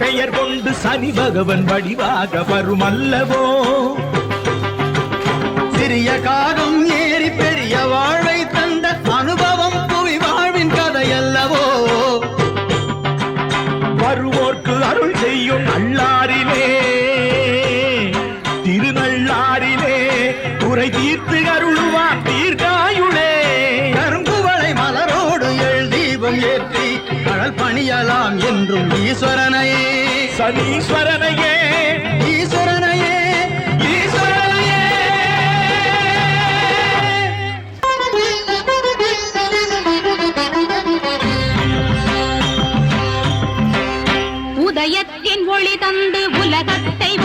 பெயர் கொண்டு சனி பகவன் வடிவாக வரும் அல்லவோ சிறிய காகம் ஏறி பெரிய வாழ்வை தந்த அனுபவம் புவி வாழ்வின் கதையல்லவோ? வருவோர்க்கு அருள் செய்யும் நல்லாரிலே திருநள்ளாரிலே குறை தீர்த்து அருள்வான் தீர்காயுளே ஏற்றி அழல் பணியலாம் என்றும் ஈஸ்வரனையே. சனீஸ்வரனையே. ஈஸ்வரனையே ஈஸ்வரனையே. உதயத்தின் ஒளி தந்து உலகத்தை